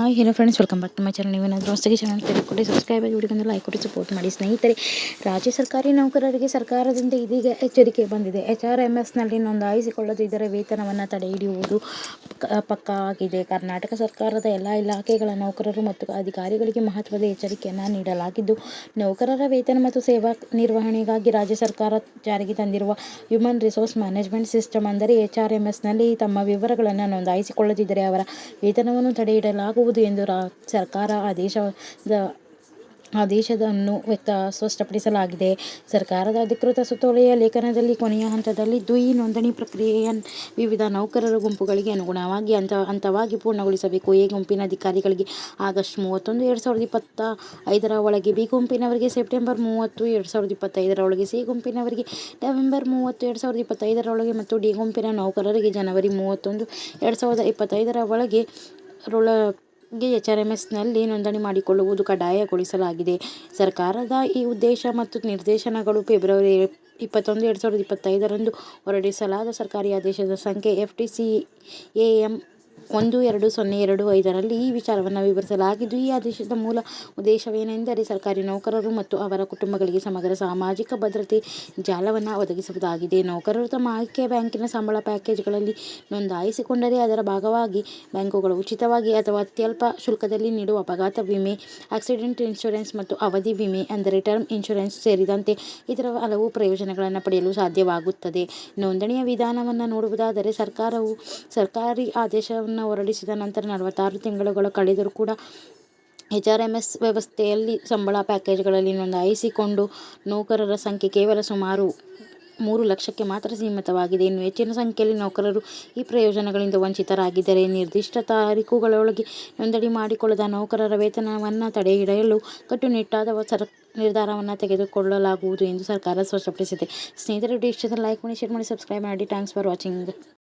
Hi hello friends welcome back to my channel ನೀವೇನಾದರೂ ಹೊಸದಾಗಿ channel ತೆಗೆದುಕೊಂಡು ಸಬ್ಸ್ಕ್ರೈಬ್ ಆಗಿ ವಿಡಿಯೋಗೊಂದು ಲೈಕ್ ಕೊಡಿ ಸಪೋರ್ಟ್ ಮಾಡಿ. ಸ್ನೇಹಿತರೆ, ರಾಜ್ಯ ಸರ್ಕಾರಿ ನೌಕರರಿಗೆ ಸರ್ಕಾರದಿಂದ ಇದೀಗ ಎಚ್ಚರಿಕೆ ಬಂದಿದೆ. ಎಚ್ ಆರ್ ಎಂ ಎಸ್ನಲ್ಲಿ ನೋಂದಾಯಿಸಿಕೊಳ್ಳದಿದ್ದರೆ ವೇತನವನ್ನು ತಡೆ ಹಿಡಿಯುವುದು ಪಕ್ಕಾ ಆಗಿದೆ. ಕರ್ನಾಟಕ ಸರ್ಕಾರದ ಎಲ್ಲ ಇಲಾಖೆಗಳ ನೌಕರರು ಮತ್ತು ಅಧಿಕಾರಿಗಳಿಗೆ ಮಹತ್ವದ ಎಚ್ಚರಿಕೆಯನ್ನು ನೀಡಲಾಗಿದ್ದು, ನೌಕರರ ವೇತನ ಮತ್ತು ಸೇವಾ ನಿರ್ವಹಣೆಗಾಗಿ ರಾಜ್ಯ ಸರ್ಕಾರ ಜಾರಿಗೆ ತಂದಿರುವ ಹ್ಯೂಮನ್ ರಿಸೋರ್ಸ್ ಮ್ಯಾನೇಜ್ಮೆಂಟ್ ಸಿಸ್ಟಮ್ ಅಂದರೆ ಎಚ್ ಆರ್ ಎಂ ಎಸ್ನಲ್ಲಿ ತಮ್ಮ ವಿವರಗಳನ್ನು ನೋಂದಾಯಿಸಿಕೊಳ್ಳದಿದ್ದರೆ ಅವರ ವೇತನವನ್ನು ತಡೆಹಿಡಲಾಗುವುದು ಎಂದು ರಾ, ಸರ್ಕಾರ ಆದೇಶದ ಆದೇಶವನ್ನು ವ್ಯಕ್ತ, ಸ್ಪಷ್ಟಪಡಿಸಲಾಗಿದೆ. ಸರ್ಕಾರದ ಅಧಿಕೃತ ಸುತ್ತೋಲೆಯ ಲೇಖನದಲ್ಲಿ ಕೊನೆಯ ಹಂತದಲ್ಲಿ ದ್ವಿ ನೋಂದಣಿ ಪ್ರಕ್ರಿಯೆಯನ್ನು ವಿವಿಧ ನೌಕರರ ಗುಂಪುಗಳಿಗೆ ಅನುಗುಣವಾಗಿ ಹಂತ, ಹಂತವಾಗಿ ಪೂರ್ಣಗೊಳಿಸಬೇಕು. ಎ ಗುಂಪಿನ ಅಧಿಕಾರಿಗಳಿಗೆ ಆಗಸ್ಟ್ ಮೂವತ್ತೊಂದು, ಎರಡು ಸಾವಿರದ ಇಪ್ಪತ್ತ ಐದರ ಒಳಗೆ, ಬಿ ಗುಂಪಿನವರಿಗೆ ಸೆಪ್ಟೆಂಬರ್ ಮೂವತ್ತು, ಎರಡು ಸಾವಿರದ ಇಪ್ಪತ್ತೈದರ ಒಳಗೆ, ಸಿ ಗುಂಪಿನವರಿಗೆ ನವೆಂಬರ್ ಮೂವತ್ತು, ಎರಡು ಸಾವಿರದ ಇಪ್ಪತ್ತೈದರ ಒಳಗೆ ಮತ್ತು ಡಿ ಗುಂಪಿನ ನೌಕರರಿಗೆ ಜನವರಿ ಮೂವತ್ತೊಂದು, ಎರಡು ಸಾವಿರದ ಇಪ್ಪತ್ತೈದರ ಒಳಗೆ ರೊಳಗೆ ಎಚ್ ಆರ್ ಎಂ ಎಸ್ನಲ್ಲಿ ನೋಂದಣಿ ಮಾಡಿಕೊಳ್ಳುವುದು ಕಡ್ಡಾಯಗೊಳಿಸಲಾಗಿದೆ. ಸರ್ಕಾರದ ಈ ಉದ್ದೇಶ ಮತ್ತು ನಿರ್ದೇಶನಗಳು ಫೆಬ್ರವರಿ ಇಪ್ಪತ್ತೊಂದು, ಎರಡು ಸಾವಿರದ ಇಪ್ಪತ್ತೈದರಂದು ಹೊರಡಿಸಲಾದ ಸರ್ಕಾರಿ ಆದೇಶದ ಸಂಖ್ಯೆ F T C A M ಒಂದು, ಎರಡು, ಸೊನ್ನೆ, ಎರಡು, ಐದರಲ್ಲಿ ಈ ವಿಚಾರವನ್ನು ವಿವರಿಸಲಾಗಿದ್ದು, ಈ ಆದೇಶದ ಮೂಲ ಉದ್ದೇಶವೇನೆಂದರೆ ಸರ್ಕಾರಿ ನೌಕರರು ಮತ್ತು ಅವರ ಕುಟುಂಬಗಳಿಗೆ ಸಮಗ್ರ ಸಾಮಾಜಿಕ ಭದ್ರತೆ ಜಾಲವನ್ನು ಒದಗಿಸುವುದಾಗಿದೆ. ನೌಕರರು ತಮ್ಮ ಆಯ್ಕೆ ಬ್ಯಾಂಕಿನ ಸಂಬಳ ಪ್ಯಾಕೇಜ್ಗಳಲ್ಲಿ ನೋಂದಾಯಿಸಿಕೊಂಡರೆ ಅದರ ಭಾಗವಾಗಿ ಬ್ಯಾಂಕುಗಳು ಉಚಿತವಾಗಿ ಅಥವಾ ಅತ್ಯಲ್ಪ ಶುಲ್ಕದಲ್ಲಿ ನೀಡುವ ಅಪಘಾತ ವಿಮೆ, ಆಕ್ಸಿಡೆಂಟ್ ಇನ್ಶೂರೆನ್ಸ್ ಮತ್ತು ಅವಧಿ ವಿಮೆ ಅಂದರೆ ಟರ್ಮ್ ಇನ್ಶೂರೆನ್ಸ್ ಸೇರಿದಂತೆ ಇತರ ಹಲವು ಪ್ರಯೋಜನಗಳನ್ನು ಪಡೆಯಲು ಸಾಧ್ಯವಾಗುತ್ತದೆ. ನೋಂದಣಿಯ ವಿಧಾನವನ್ನು ನೋಡುವುದಾದರೆ ಸರ್ಕಾರವು ಸರ್ಕಾರಿ ಆದೇಶವನ್ನು ಹೊರಡಿಸಿದ ನಂತರ ನಲವತ್ತಾರು ತಿಂಗಳುಗಳು ಕಳೆದರೂ ಕೂಡ ಎಚ್ ಆರ್ ಎಂ ಎಸ್ ವ್ಯವಸ್ಥೆಯಲ್ಲಿ ಸಂಬಳ ಪ್ಯಾಕೇಜ್ಗಳಲ್ಲಿ ನೋಂದಾಯಿಸಿಕೊಂಡು ನೌಕರರ ಸಂಖ್ಯೆ ಕೇವಲ ಸುಮಾರು ಮೂರು ಲಕ್ಷಕ್ಕೆ ಮಾತ್ರ ಸೀಮಿತವಾಗಿದೆ. ಇನ್ನು ಹೆಚ್ಚಿನ ಸಂಖ್ಯೆಯಲ್ಲಿ ನೌಕರರು ಈ ಪ್ರಯೋಜನಗಳಿಂದ ವಂಚಿತರಾಗಿದ್ದರೆ ನಿರ್ದಿಷ್ಟ ತಾರೀಕುಗಳೊಳಗೆ ನೋಂದಣಿ ಮಾಡಿಕೊಳ್ಳದ ನೌಕರರ ವೇತನವನ್ನು ತಡೆಹಿಡಿಯಲು ಕಟ್ಟುನಿಟ್ಟಾದ ಸರ್, ನಿರ್ಧಾರವನ್ನು ತೆಗೆದುಕೊಳ್ಳಲಾಗುವುದು ಎಂದು ಸರ್ಕಾರ ಸ್ಪಷ್ಟಪಡಿಸಿದೆ. ಸ್ನೇಹಿತರು ಇಷ್ಟ ಲೈಕ್ ಮಾಡಿ ಶೇರ್ ಮಾಡಿ ಸಬ್ಸ್ಕ್ರೈಬ್ ಮಾಡಿ. Thanks for watching